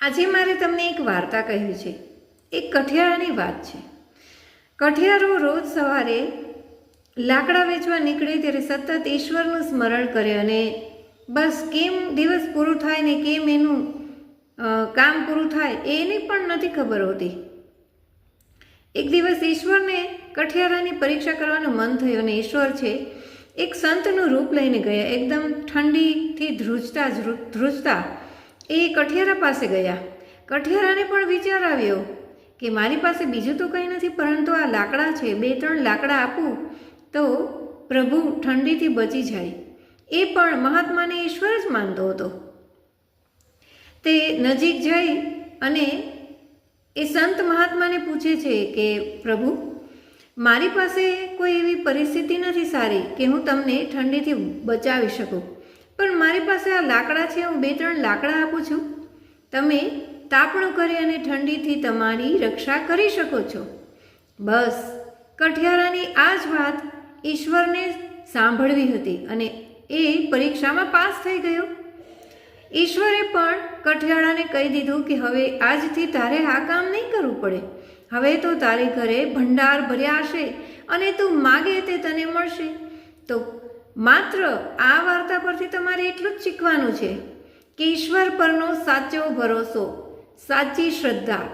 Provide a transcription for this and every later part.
આજે મારે તમને એક વાર્તા કહ્યું છે. એક કઠિયારાની વાત છે. કઠિયારો રોજ સવારે લાકડા વેચવા નીકળે ત્યારે સતત ઈશ્વરનું સ્મરણ કરે અને બસ કેમ દિવસ પૂરું થાય ને કેમ એનું કામ પૂરું થાય એને પણ નથી ખબર હોતી. એક દિવસ ઈશ્વરને કઠિયારાની પરીક્ષા કરવાનું મન થયું અને ઈશ્વર છે એક સંતનું રૂપ લઈને ગયા, એકદમ ઠંડીથી ધ્રુજતા ધ્રુજતા. એ કઠિયારા પાસે ગયા. કઠિયારાને પણ વિચાર આવ્યો કે મારી પાસે બીજું તો કંઈ નથી, પરંતુ આ લાકડા છે, બે ત્રણ લાકડા આપું તો પ્રભુ ઠંડીથી બચી જાય. એ પણ મહાત્માને ઈશ્વર જ માનતો હતો. તે નજીક જઈ અને એ સંત મહાત્માને પૂછે છે કે પ્રભુ મારી પાસે કોઈ એવી પરિસ્થિતિ નથી સારી કે હું તમને ઠંડીથી બચાવી શકું. પણ મારી પાસે આ લાકડા છે, હું બે ત્રણ લાકડા આપું છું. તમે તાપણું કરી અને ઠંડીથી તમારી રક્ષા કરી શકો છો. બસ, કઠિયારાની આ જ વાત ઈશ્વરને સાંભળવી હતી અને એ પરીક્ષામાં પાસ થઈ ગયો. ઈશ્વરે પણ કઠિયાળાને કહી દીધું કે હવે આજથી તારે આ કામ નહીં કરવું પડે. હવે તો તારી ઘરે ભંડાર ભર્યા હશે અને તું માગે તે તને મળશે. તો માત્ર આ વાર્તા પરથી તમારે એટલું જ શીખવાનું છે કે ઈશ્વર પરનો સાચો ભરોસો સાચી શ્રદ્ધા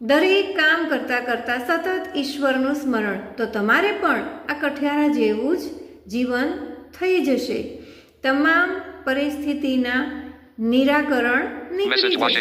દરેક કામ કરતાં કરતાં સતત ઈશ્વરનું સ્મરણ. તો તમારે પણ આ કઠિયારા જેવું જ જીવન થઈ જશે. તમામ પરિસ્થિતિના નિરાકરણ નીકળી જશે.